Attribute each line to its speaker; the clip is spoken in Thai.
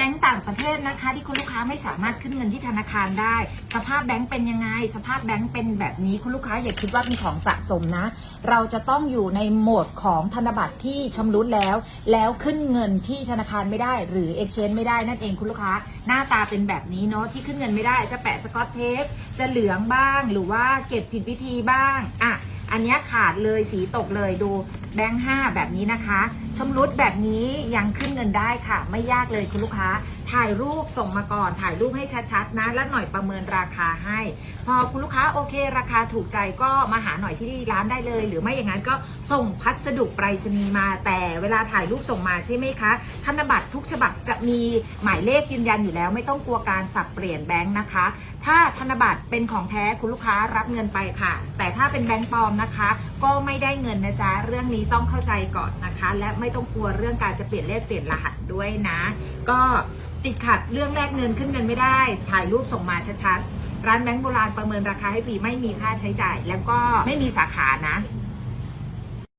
Speaker 1: แบงก์ต่างประเทศนะคะ ที่คุณลูกค้าไม่สามารถขึ้นเงินที่ธนาคารได้ สภาพแบงก์เป็นยังไง สภาพแบงก์เป็นแบบนี้คุณลูกค้าอย่าคิดว่าเป็นของสะสมนะ เราจะต้องอยู่ในโหมดของธนบัตรที่ชำรุดแล้ว แล้วขึ้นเงินที่ธนาคารไม่ได้ หรือ exchange ไม่ได้นั่นเองคุณลูกค้า หน้าตาเป็นแบบนี้เนาะที่ขึ้นเงินไม่ได้จะแปะสกอตเทปจะเหลืองบ้าง หรือว่าเก็บผิดวิธีบ้างอะ อันนี้ขาดเลยสีตกเลยดูแบงค์ห้าแบบนี้นะคะชำรุดแบบนี้ยังขึ้นเงินได้ค่ะ ไม่ยากเลยคุณลูกค้า ถ่ายรูปส่งมาก่อนถ่ายรูปให้ชัดๆนะ แล้วหน่อยประเมินราคาให้ พอคุณลูกค้าโอเค ราคาถูกใจก็มาหาหน่อยที่ร้านได้เลย หรือไม่อย่างนั้นก็ส่งพัสดุไปรษณีย์มา แต่เวลาถ่ายรูปส่งมาใช่ไหมคะธนบัตรทุกฉบับจะมีหมายเลขยืนยันอยู่แล้ว ไม่ต้องกลัวการสับเปลี่ยนแบงค์นะคะ ถ้าธนบัตรเป็นของแท้คุณลูกค้ารับเงินไปค่ะ แต่ถ้าเป็นแบงค์ปลอมนะคะ ก็ไม่ได้เงินนะจ๊ะเรื่องนี้ต้องเข้าใจก่อนนะคะ และไม่ต้องกลัวเรื่องการจะเปลี่ยนเลขเปลี่ยนรหัสด้วยนะ ก็ ติดขัดเรื่องแลกเงินขึ้นเงินไม่ได้ ถ่ายรูปส่งมาชัดๆ ร้านแบงก์โบราณประเมินราคาให้ฟรีไม่มีค่าใช้จ่าย แล้วก็ไม่มีสาขานะ